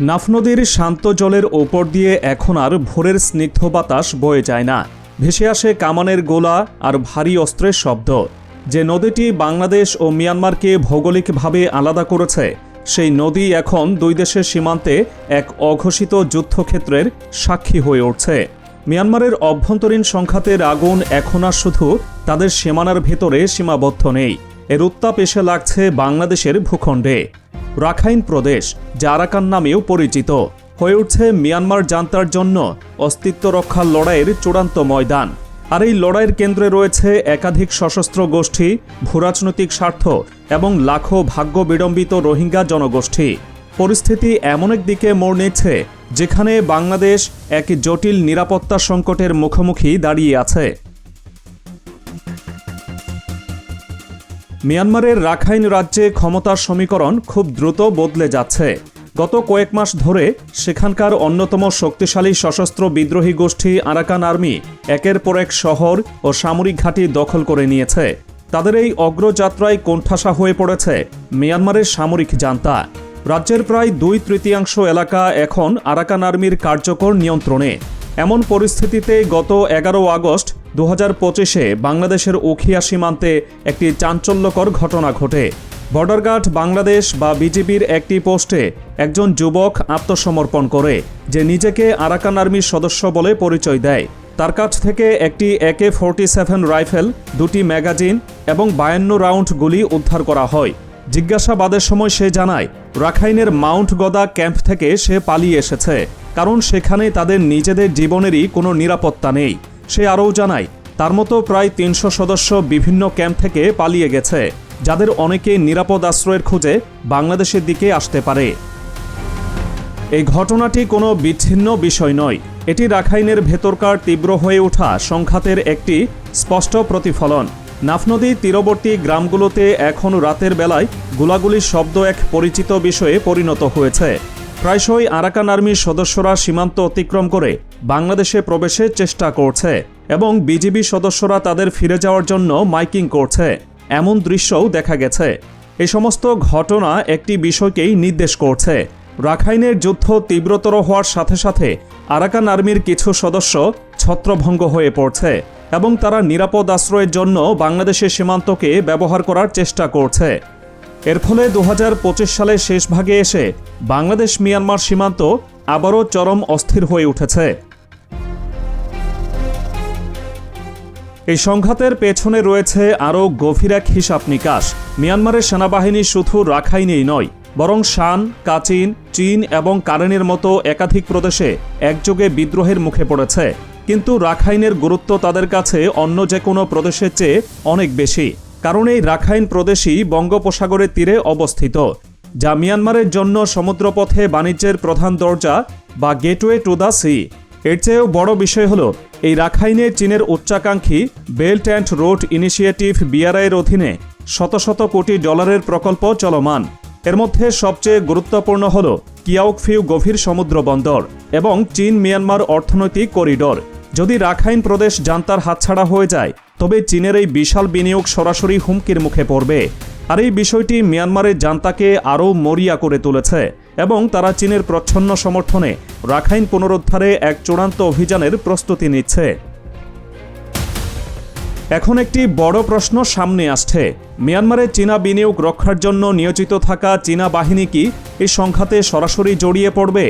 নাফ নদীর শান্ত জলের ওপর দিয়ে এখন আর ভোরের স্নিগ্ধ বাতাস বয়ে যায় না। ভেসে আসে কামানের গোলা আর ভারী অস্ত্রের শব্দ। যে নদীটি বাংলাদেশ ও মিয়ানমারকে ভৌগোলিকভাবে আলাদা করেছে, সেই নদী এখন দুই দেশের সীমান্তে এক অঘোষিত যুদ্ধক্ষেত্রের সাক্ষী হয়ে উঠছে। মিয়ানমারের অভ্যন্তরীণ সংঘাতের আগুন এখন আর শুধু তাদের সীমানার ভেতরে সীমাবদ্ধ নেই। এর উত্তাপ এসে লাগছে বাংলাদেশের ভূখণ্ডে। রাখাইন প্রদেশ যা আরাকান নামেও পরিচিত। হয়ে উঠছে মিয়ানমার জান্তার জন্য অস্তিত্ব রক্ষার লড়াইয়ের চূড়ান্ত ময়দান। আর এই লড়াইয়ের কেন্দ্রে রয়েছে একাধিক সশস্ত্র গোষ্ঠী, ভূরাজনৈতিক স্বার্থ এবং লাখো ভাগ্য বিড়ম্বিত রোহিঙ্গা জনগোষ্ঠী। পরিস্থিতি এমন এক দিকে মোড় নিচ্ছে, যেখানে বাংলাদেশ এক জটিল নিরাপত্তা সংকটের মুখোমুখি দাঁড়িয়ে আছে। মিয়ানমারের রাখাইন রাজ্যে ক্ষমতার সমীকরণ খুব দ্রুত বদলে যাচ্ছে। গত কয়েক মাস ধরে সেখানকার অন্যতম শক্তিশালী সশস্ত্র বিদ্রোহী গোষ্ঠী আরাকান আর্মি একের পর এক শহর ও সামরিক ঘাঁটি দখল করে নিয়েছে। তাদের এই অগ্রযাত্রায় কোণঠাসা হয়ে পড়েছে মিয়ানমারের সামরিক জান্তা। রাজ্যের প্রায় দুই তৃতীয়াংশ এলাকা এখন আরাকান আর্মির কার্যকর নিয়ন্ত্রণে। এমন পরিস্থিতিতে গত এগারো আগস্ট দু হাজার পঁচিশে বাংলাদেশের উখিয়া সীমান্তে একটি চাঞ্চল্যকর ঘটনা ঘটে। বর্ডার গার্ড বাংলাদেশ বা বিজেপির একটি পোস্টে একজন যুবক আত্মসমর্পণ করে, যে নিজেকে আরাকান আর্মির সদস্য বলে পরিচয় দেয়। তার কাছ থেকে একটি একে ফোরটি সেভেন রাইফেল, দুটি ম্যাগাজিন এবং বায়ান্ন রাউন্ড গুলি উদ্ধার করা হয়। জিজ্ঞাসাবাদের সময় সে জানায়, রাখাইনের মাউন্ট গদা ক্যাম্প থেকে সে পালিয়ে এসেছে, কারণ সেখানে তাদের নিজেদের জীবনেরই কোনো নিরাপত্তা নেই। সে আরও জানায়, তার মতো প্রায় তিনশো সদস্য বিভিন্ন ক্যাম্প থেকে পালিয়ে গেছে, যাদের অনেকে নিরাপদ আশ্রয়ের খোঁজে বাংলাদেশের দিকে আসতে পারে। এই ঘটনাটি কোনো বিচ্ছিন্ন বিষয় নয়, এটি রাখাইনের ভেতরকার তীব্র হয়ে ওঠা সংঘাতের একটি স্পষ্ট প্রতিফলন। নাফনদী তীরবর্তী গ্রামগুলোতে এখন রাতের বেলায় গোলাগুলির শব্দ এক পরিচিত বিষয়ে পরিণত হয়েছে। প্রায়শই আরাকান আর্মির সদস্যরা সীমান্ত অতিক্রম করে বাংলাদেশে প্রবেশের চেষ্টা করছে এবং বিজিবি সদস্যরা তাদের ফিরে যাওয়ার জন্য মাইকিং করছে। এমন দৃশ্যও দেখা গেছে। এই সমস্ত ঘটনা একটি বিষয়কেই নির্দেশ করছে। রাখাইনের যুদ্ধ তীব্রতর হওয়ার সাথে সাথে আরাকান আর্মির কিছু সদস্য ছত্রভঙ্গ হয়ে পড়ছে এবং তারা নিরাপদ আশ্রয়ের জন্য বাংলাদেশের সীমান্তকে ব্যবহার করার চেষ্টা করছে। এর ফলে দু হাজার পঁচিশ সালের শেষ ভাগে এসে বাংলাদেশ মিয়ানমার সীমান্ত আবারও চরম অস্থির হয়ে উঠেছে। এই সংঘাতের পেছনে রয়েছে আরও গভীর এক হিসাব নিকাশ। মিয়ানমারের সেনাবাহিনী শুধু রাখাইনেই নয়, বরং শান, কাচিন, চীন এবং কারেনের মতো একাধিক প্রদেশে একযোগে বিদ্রোহের মুখে পড়েছে। কিন্তু রাখাইনের গুরুত্ব তাদের কাছে অন্য যে কোনো প্রদেশের চেয়ে অনেক বেশি। কারণ এই রাখাইন প্রদেশই বঙ্গোপসাগরের তীরে অবস্থিত। যা মিয়ানমারের জন্য সমুদ্রপথে বাণিজ্যের প্রধান দরজা বা গেটওয়ে টু দ্য সি। এর চেয়েও বড় বিষয় হল, এই রাখাইনে চীনের উচ্চাকাঙ্ক্ষী বেল্ট অ্যান্ড রোড ইনিশিয়েটিভ বিআরআইয়ের অধীনে শত শত কোটি ডলারের প্রকল্প চলমান। এর মধ্যে সবচেয়ে গুরুত্বপূর্ণ হল কিয়াউকফিউ গভীর সমুদ্র বন্দর এবং চীন মিয়ানমার অর্থনৈতিক করিডর। যদি রাখাইন প্রদেশ জান্তার হাতছাড়া হয়ে যায় তবে চীনের এই বিশাল বিনিয়োগ সরাসরি হুমকির মুখে পড়বে। আর এই বিষয়টি মিয়ানমারের জান্তাকে আরও মরিয়া করে তুলেছে এবং তারা চীনের প্রচ্ছন্ন সমর্থনে রাখাইন পুনরুদ্ধারে এক চূড়ান্ত অভিযানের প্রস্তুতি নিচ্ছে। এখন একটি বড় প্রশ্ন সামনে আসছে। মিয়ানমারে চীনা বিনিয়োগ রক্ষার জন্য নিয়োজিত থাকা চীনা বাহিনী কি এই সংঘাতে সরাসরি জড়িয়ে পড়বে?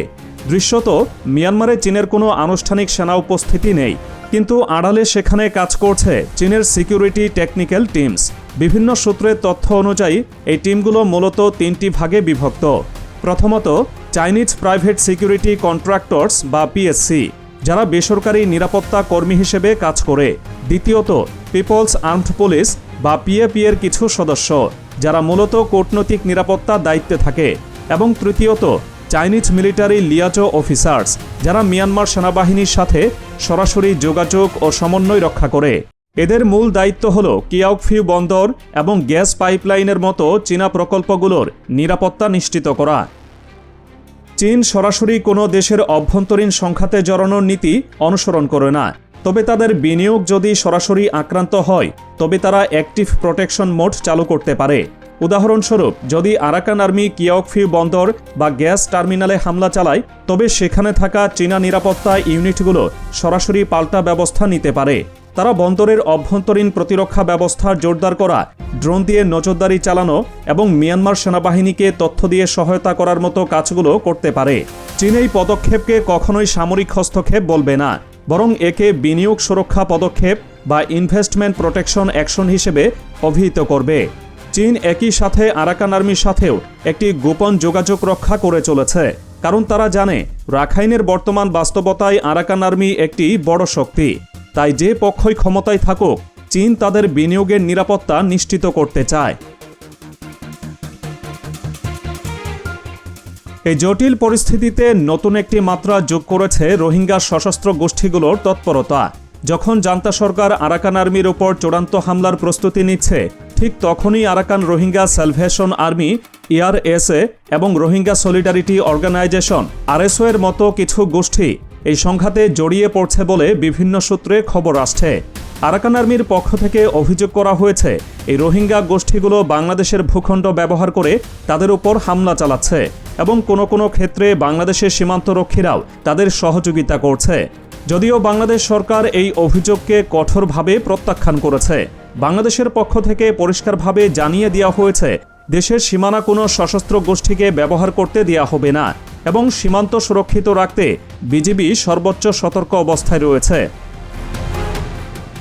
দৃশ্যত, মিয়ানমারে চীনের কোনো আনুষ্ঠানিক সেনা উপস্থিতি নেই। কিন্তু আড়ালে সেখানে কাজ করছে চীনের সিকিউরিটি টেকনিক্যাল টিমস। বিভিন্ন সূত্রের তথ্য অনুযায়ী, এই টিমগুলো মূলত তিনটি ভাগে বিভক্ত। প্রথমত, চাইনিজ প্রাইভেট সিকিউরিটি কন্ট্রাক্টরস বা পিএসসি, যারা বেসরকারি নিরাপত্তা কর্মী হিসেবে কাজ করে। দ্বিতীয়ত, পিপলস আর্মড পুলিশ বা পিএপি এর কিছু সদস্য, যারা মূলত কূটনৈতিক নিরাপত্তা দায়িত্বে থাকে। এবং তৃতীয়ত চাইনিজ মিলিটারি লিয়াজো অফিসার্স, যারা মিয়ানমার সেনাবাহিনীর সাথে সরাসরি যোগাযোগ ও সমন্বয় রক্ষা করে। এদের মূল দায়িত্ব হল কিয়াউকফিউ বন্দর এবং গ্যাস পাইপলাইনের মতো চীনা প্রকল্পগুলোর নিরাপত্তা নিশ্চিত করা। চীন সরাসরি কোনো দেশের অভ্যন্তরীণ সংখ্যাতে জড়ানোর নীতি অনুসরণ করে না, তবে তাদের বিনিয়োগ যদি সরাসরি আক্রান্ত হয়, তবে তারা অ্যাক্টিভ প্রোটেকশন মোড চালু করতে পারে। উদাহরণস্বরূপ, যদি আরাকান আর্মি কিয়কফি বন্দর বা গ্যাস টার্মিনালে হামলা চালায়, তবে সেখানে থাকা চীনা নিরাপত্তা ইউনিটগুলো সরাসরি পাল্টা ব্যবস্থা নিতে পারে। তারা বন্দরের অভ্যন্তরীণ প্রতিরক্ষা ব্যবস্থা জোরদার করা, ড্রোন দিয়ে নজরদারি চালানো এবং মিয়ানমার সেনাবাহিনীকে তথ্য দিয়ে সহায়তা করার মতো কাজগুলো করতে পারে। চীন এই পদক্ষেপকে কখনোই সামরিক হস্তক্ষেপ বলবে না, বরং একে বিনিয়োগ সুরক্ষা পদক্ষেপ বা ইনভেস্টমেন্ট প্রোটেকশন অ্যাকশন হিসেবে অভিহিত করবে। চীন একই সাথে আরাকান আর্মির সাথেও একটি গোপন যোগাযোগ রক্ষা করে চলেছে, কারণ তারা জানে রাখাইনের বর্তমান বাস্তবতায় আরাকান আর্মি একটি বড় শক্তি। তাই যে পক্ষই ক্ষমতায় থাকুক, চীন তাদের বিনিয়োগের নিরাপত্তা নিশ্চিত করতে চায়। এই জটিল পরিস্থিতিতে নতুন একটি মাত্রা যোগ করেছে রোহিঙ্গা সশস্ত্র গোষ্ঠীগুলোর তৎপরতা। যখন জান্তা সরকার আরাকান আর্মির ওপর চূড়ান্ত হামলার প্রস্তুতি নিচ্ছে ঠিক তখনই Arakan Rohingya salvation army ARSA এবং রোহিঙ্গা সলিডারিটি অর্গানাইজেশন আরএসও এর মতো কিছু গোষ্ঠী এই সংঘাতে জড়িয়ে পড়ছে বলে বিভিন্ন সূত্রে খবর আসছে। আরাকান আর্মির পক্ষ থেকে অভিযোগ করা হয়েছে, এই রোহিঙ্গা গোষ্ঠীগুলো বাংলাদেশের ভূখণ্ড ব্যবহার করে তাদের উপর হামলা চালাচ্ছে এবং কোনো কোনো ক্ষেত্রে বাংলাদেশের সীমান্তরক্ষীরাও তাদের সহযোগিতা করছে। যদিও বাংলাদেশ সরকার এই অভিযোগকে কঠোরভাবে প্রত্যাখ্যান করেছে বাংলাদেশের পক্ষ থেকে পরিষ্কারভাবে জানিয়ে দেওয়া হয়েছে, দেশের সীমানা কোনো সশস্ত্র গোষ্ঠীকে ব্যবহার করতে দেওয়া হবে না এবং সীমান্ত সুরক্ষিত রাখতে বিজিবি সর্বোচ্চ সতর্ক অবস্থায় রয়েছে।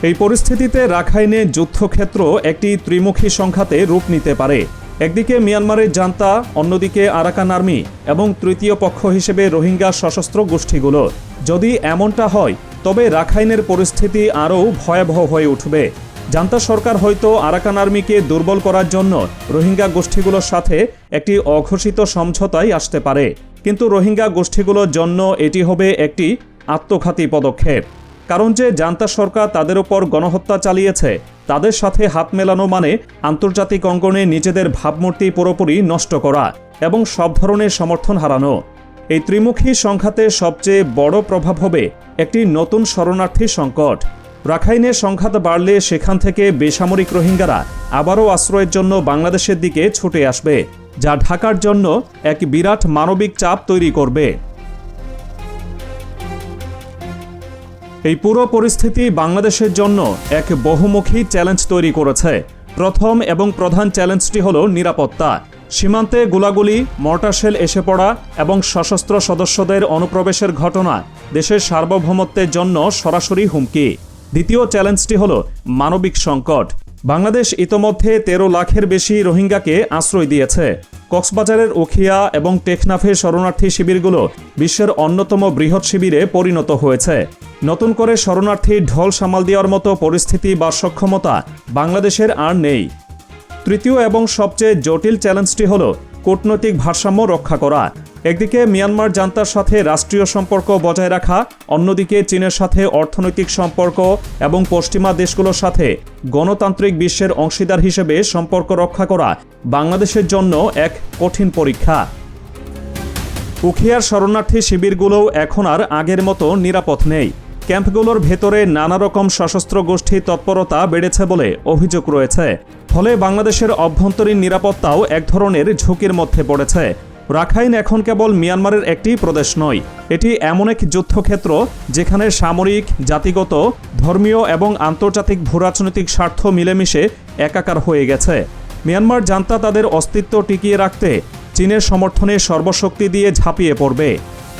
এই পরিস্থিতিতে রাখাইনে যুদ্ধক্ষেত্র একটি ত্রিমুখী সংঘাতে রূপ নিতে পারে। একদিকে মিয়ানমারের জান্তা, অন্যদিকে আরাকান আর্মি এবং তৃতীয় পক্ষ হিসেবে রোহিঙ্গা সশস্ত্র গোষ্ঠীগুলো। যদি এমনটা হয়, তবে রাখাইনের পরিস্থিতি আরও ভয়াবহ হয়ে উঠবে। জান্তা সরকার হয়তো আরাকান আর্মিকে দুর্বল করার জন্য রোহিঙ্গা গোষ্ঠীগুলোর সাথে একটি অঘোষিত সমঝোতায় আসতে পারে। কিন্তু রোহিঙ্গা গোষ্ঠীগুলোর জন্য এটি হবে একটি আত্মঘাতী পদক্ষেপ। কারণ যে জান্তা সরকার তাদের ওপর গণহত্যা চালিয়েছে, তাদের সাথে হাত মেলানো মানে আন্তর্জাতিক অঙ্গনে নিজেদের ভাবমূর্তি পুরোপুরি নষ্ট করা এবং সব ধরনের সমর্থন হারানো। এই ত্রিমুখী সংঘাতে সবচেয়ে বড় প্রভাব হবে একটি নতুন শরণার্থী সংকট। রাখাইনে সংঘাত বাড়লে সেখান থেকে বেসামরিক রোহিঙ্গারা আবারও আশ্রয়ের জন্য বাংলাদেশের দিকে ছুটে আসবে, যা ঢাকার জন্য এক বিরাট মানবিক চাপ তৈরি করবে। এই পুরো পরিস্থিতি বাংলাদেশের জন্য এক বহুমুখী চ্যালেঞ্জ তৈরি করেছে। প্রথম এবং প্রধান চ্যালেঞ্জটি হল নিরাপত্তা। সীমান্তে গোলাগুলি, মর্টারশেল এসে পড়া এবং সশস্ত্র সদস্যদের অনুপ্রবেশের ঘটনা দেশের সার্বভৌমত্বের জন্য সরাসরি হুমকি। দ্বিতীয় চ্যালেঞ্জটি হল মানবিক সংকট। বাংলাদেশ ইতোমধ্যে তেরো লাখের বেশি রোহিঙ্গাকে আশ্রয় দিয়েছে। কক্সবাজারের উখিয়া এবং টেকনাফে শরণার্থী শিবিরগুলো বিশ্বের অন্যতম বৃহৎ শিবিরে পরিণত হয়েছে। নতুন করে শরণার্থী ঢল সামাল দেওয়ার মতো পরিস্থিতি বা সক্ষমতা বাংলাদেশের আর নেই। তৃতীয় এবং সবচেয়ে জটিল চ্যালেঞ্জটি হল কূটনৈতিক ভারসাম্য রক্ষা করা। একদিকে মিয়ানমার জান্তার সাথে রাষ্ট্রীয় সম্পর্ক বজায় রাখা, অন্যদিকে চীনের সাথে অর্থনৈতিক সম্পর্ক এবং পশ্চিমা দেশগুলোর সাথে গণতান্ত্রিক বিশ্বের অংশীদার হিসেবে সম্পর্ক রক্ষা করা বাংলাদেশের জন্য এক কঠিন পরীক্ষা। উখিয়ার শরণার্থী শিবিরগুলোও এখন আর আগের মতো নিরাপদ নেই। ক্যাম্পগুলোর ভেতরে নানা রকম সশস্ত্র গোষ্ঠী তৎপরতা বেড়েছে বলে অভিযোগ রয়েছে। ফলে বাংলাদেশের অভ্যন্তরীণ নিরাপত্তাও এক ধরনের ঝুঁকির মধ্যে পড়েছে। রাখাইন এখন কেবল মিয়ানমারের একটি প্রদেশ নয়, এটি এমন এক যুদ্ধক্ষেত্র যেখানে সামরিক, জাতিগত, ধর্মীয় এবং আন্তর্জাতিক ভূরাজনৈতিক স্বার্থ মিলেমিশে একাকার হয়ে গেছে। মিয়ানমার জানতা তাদের অস্তিত্ব টিকিয়ে রাখতে চীনের সমর্থনে সর্বশক্তি দিয়ে ঝাঁপিয়ে পড়বে।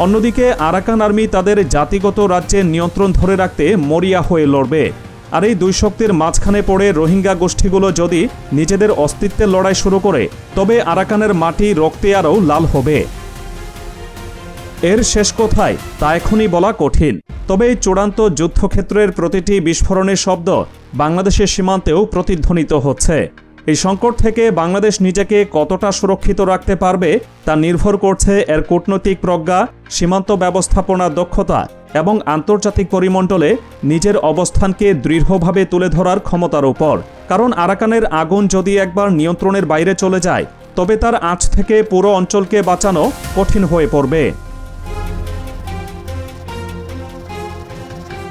অন্যদিকে আরাকান আর্মি তাদের জাতিগত রাজ্যের নিয়ন্ত্রণ ধরে রাখতে মরিয়া হয়ে লড়বে। আর এই দুই শক্তির মাঝখানে পড়ে রোহিঙ্গা গোষ্ঠীগুলো যদি নিজেদের অস্তিত্বের লড়াই শুরু করে, তবে আরাকানের মাটি, রক্তে আরও লাল হবে। এর শেষ কোথায়, তা এখনই বলা কঠিন। তবে এই চূড়ান্ত যুদ্ধক্ষেত্রের প্রতিটি বিস্ফোরণের শব্দ বাংলাদেশের সীমান্তেও প্রতিধ্বনিত হচ্ছে। এই সংকট থেকে বাংলাদেশ নিজেকে কতটা সুরক্ষিত রাখতে পারবে, তা নির্ভর করছে এর কূটনৈতিক প্রজ্ঞা, সীমান্ত ব্যবস্থাপনার দক্ষতা এবং আন্তর্জাতিক পরিমণ্ডলে নিজের অবস্থানকে দৃঢ়ভাবে তুলে ধরার ক্ষমতার ওপর কারণ আরাকানের আগুন যদি একবার নিয়ন্ত্রণের বাইরে চলে যায়, তবে তার আঁচ থেকে পুরো অঞ্চলকে বাঁচানো কঠিন হয়ে পড়বে।